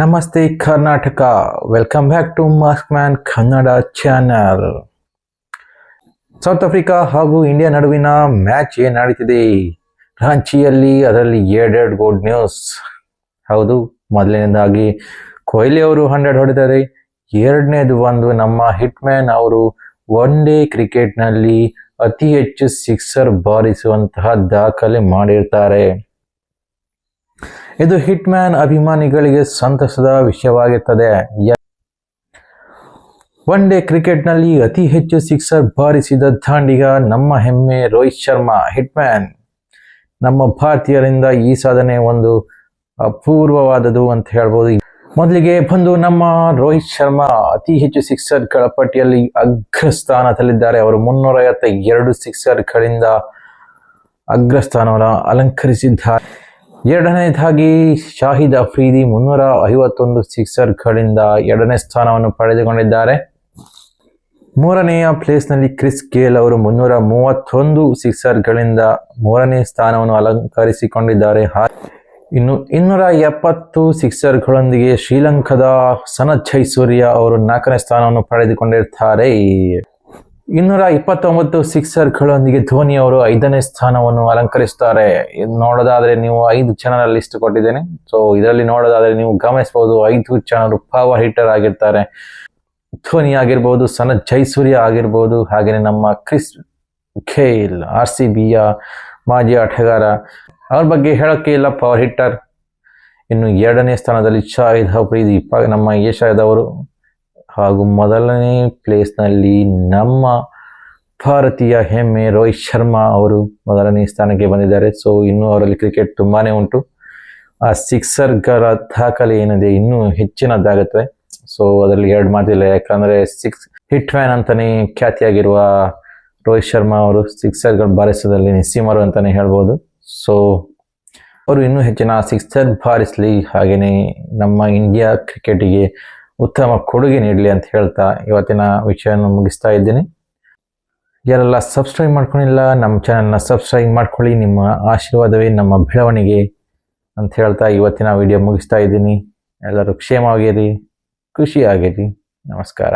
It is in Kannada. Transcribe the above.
ನಮಸ್ತೆ Karnataka. Welcome back to mask man Kannada channel South Africa ಹಾಗೂ ಇಂಡಿಯಾ ನಡುವಿನ ಮ್ಯಾಚ್ ಏನು ನಡೀತಿದೆ? ರಾಂಚಿಯಲ್ಲಿ ಅದರಲ್ಲಿ ಎರಡೆರಡು ಗೋಲ್ಡ್ ನ್ಯೂಸ್ ಹೌದು, ಮೊದಲನೇದಾಗಿ ಕೊಹ್ಲಿ ಅವರು ಹಂಡ್ರೆಡ್ ಹೊಡೆದರೆ ಎರಡನೇದು ಒಂದು ನಮ್ಮ ಹಿಟ್ ಮ್ಯಾನ್ ಅವರು ಒನ್ ಡೇ ಕ್ರಿಕೆಟ್ನಲ್ಲಿ ಅತಿ ಹೆಚ್ಚು ಸಿಕ್ಸರ್ ಬಾರಿಸುವಂತಹ ದಾಖಲೆ ಮಾಡಿರ್ತಾರೆ. ಇದು ಹಿಟ್ ಮ್ಯಾನ್ ಅಭಿಮಾನಿಗಳಿಗೆ ಸಂತಸದ ವಿಷಯವಾಗಿರುತ್ತದೆ ಒನ್ ಡೇ ಕ್ರಿಕೆಟ್ನಲ್ಲಿ ಅತಿ ಹೆಚ್ಚು ಸಿಕ್ಸರ್ ಬಾರಿಸಿದ ದಾಂಡಿಗ ನಮ್ಮ ಹೆಮ್ಮೆ ರೋಹಿತ್ ಶರ್ಮಾ ಹಿಟ್ ಮ್ಯಾನ್ ನಮ್ಮ ಭಾರತೀಯರಿಂದ ಈ ಸಾಧನೆ ಒಂದು ಅಪೂರ್ವವಾದದು ಅಂತ ಹೇಳ್ಬೋದು. ಮೊದಲಿಗೆ ಬಂದು ನಮ್ಮ ರೋಹಿತ್ ಶರ್ಮಾ ಅತಿ ಹೆಚ್ಚು ಸಿಕ್ಸರ್ಗಳ ಪಟ್ಟಿಯಲ್ಲಿ ಅಗ್ರಸ್ಥಾನದಲ್ಲಿದ್ದಾರೆ. ಅವರು ಮುನ್ನೂರ ಐವತ್ತ ಎರಡು ಸಿಕ್ಸರ್ಗಳಿಂದ ಅಗ್ರಸ್ಥಾನವನ್ನು ಅಲಂಕರಿಸಿದ್ದಾರೆ. ಎರಡನೇದಾಗಿ ಶಾಹಿದ್ ಅಫ್ರೀದಿ ಮುನ್ನೂರ ಐವತ್ತೊಂದು ಸಿಕ್ಸರ್ಗಳಿಂದ ಎರಡನೇ ಸ್ಥಾನವನ್ನು ಪಡೆದುಕೊಂಡಿದ್ದಾರೆ. ಮೂರನೆಯ ಪ್ಲೇಸ್ನಲ್ಲಿ ಕ್ರಿಸ್ ಗೇಲ್ ಅವರು ಮುನ್ನೂರ ಮೂವತ್ತೊಂದು ಸಿಕ್ಸರ್ಗಳಿಂದ ಮೂರನೇ ಸ್ಥಾನವನ್ನು ಅಲಂಕರಿಸಿಕೊಂಡಿದ್ದಾರೆ. ಇನ್ನು ಇನ್ನೂರ ಎಪ್ಪತ್ತು ಸಿಕ್ಸರ್ಗಳೊಂದಿಗೆ ಶ್ರೀಲಂಕಾದ ಸನತ್ ಜೈಸೂರ್ಯ ಅವರು ನಾಲ್ಕನೇ ಸ್ಥಾನವನ್ನು ಪಡೆದುಕೊಂಡಿರ್ತಾರೆ. ಇನ್ನೂರ ಇಪ್ಪತ್ತೊಂಬತ್ತು ಸಿಕ್ಸರ್ಗಳೊಂದಿಗೆ ಧೋನಿ ಅವರು ಐದನೇ ಸ್ಥಾನವನ್ನು ಅಲಂಕರಿಸುತ್ತಾರೆ. ನೋಡೋದಾದ್ರೆ ನೀವು ಐದು ಜನರ ಲಿಸ್ಟ್ ಕೊಟ್ಟಿದ್ದೇನೆ. ಸೊ ಇದರಲ್ಲಿ ನೋಡೋದಾದ್ರೆ ನೀವು ಗಮನಿಸಬಹುದು, ಐದು ಜನರು ಪವರ್ ಹಿಟ್ಟರ್ ಆಗಿರ್ತಾರೆ. ಧೋನಿ ಆಗಿರ್ಬೋದು, ಸನತ್ ಜೈಸೂರ್ಯ ಆಗಿರ್ಬೋದು ಹಾಗೆಯೇ ನಮ್ಮ ಕ್ರಿಸ್ ಖೇಲ್, ಆರ್ ಸಿ ಬಿಯ ಮಾಜಿ ಆಟಗಾರ. ಅವ್ರ ಬಗ್ಗೆ ಹೇಳೋಕ್ಕೆ ಇಲ್ಲ ಪವರ್ ಹಿಟ್ಟರ್ ಇನ್ನು ಎರಡನೇ ಸ್ಥಾನದಲ್ಲಿ ಶಾಹಿದ್ ಅಫ್ರೀದಿ ಪ- ನಮ್ಮ ಏಷ್ಯಾದವರು ಹಾಗೂ ಮೊದಲನೇ ಪ್ಲೇಸ್ನಲ್ಲಿ ನಮ್ಮ ಭಾರತೀಯ ಹೆಮ್ಮೆ ರೋಹಿತ್ ಶರ್ಮಾ ಅವರು ಮೊದಲನೇ ಸ್ಥಾನಕ್ಕೆ ಬಂದಿದ್ದಾರೆ. ಸೊ ಇನ್ನೂ ಅವರಲ್ಲಿ ಕ್ರಿಕೆಟ್ ತುಂಬಾ ಉಂಟು. ಆ ಸಿಕ್ಸರ್ಗಳ ದಾಖಲೆ ಏನಿದೆ ಇನ್ನೂ ಹೆಚ್ಚಿನದ್ದಾಗುತ್ತೆ ಸೊ ಅದರಲ್ಲಿ ಎರಡು ಮಾತಿಲ್ಲ. ಯಾಕಂದರೆ ಸಿಕ್ಸ್ ಹಿಟ್ ಮ್ಯಾನ್ ಅಂತಲೇ ಖ್ಯಾತಿಯಾಗಿರುವ ರೋಹಿತ್ ಶರ್ಮಾ ಅವರು ಸಿಕ್ಸರ್ಗಳು ಬಾರಿಸೋದಲ್ಲಿ ನಿಸ್ಸೀಮರು ಅಂತಾನೆ ಹೇಳ್ಬೋದು. ಸೊ ಅವರು ಇನ್ನೂ ಹೆಚ್ಚಿನ ಸಿಕ್ಸರ್ ಬಾರಿಸಲಿ ಹಾಗೆಯೇ ನಮ್ಮ ಇಂಡಿಯಾ ಕ್ರಿಕೆಟಿಗೆ ಉತ್ತಮ ಕೊಡುಗೆ ನೀಡಲಿ ಅಂತ ಹೇಳ್ತಾ ಇವತ್ತಿನ ವಿಷಯವನ್ನು ಮುಗಿಸ್ತಾ ಇದ್ದೀನಿ. ಯಾರೆಲ್ಲ ಸಬ್ಸ್ಕ್ರೈಬ್ ಮಾಡ್ಕೊಂಡಿಲ್ಲ, ನಮ್ಮ ಚಾನಲ್ನ ಸಬ್ಸ್ಕ್ರೈಬ್ ಮಾಡ್ಕೊಳ್ಳಿ. ನಿಮ್ಮ ಆಶೀರ್ವಾದವೇ ನಮ್ಮ ಬೆಳವಣಿಗೆ ಅಂತ ಹೇಳ್ತಾ ಇವತ್ತಿನ ವಿಡಿಯೋ ಮುಗಿಸ್ತಾ ಇದ್ದೀನಿ. ಎಲ್ಲರೂ ಕ್ಷೇಮವಾಗಿರಿ ಖುಷಿಯಾಗಿರಿ ನಮಸ್ಕಾರ.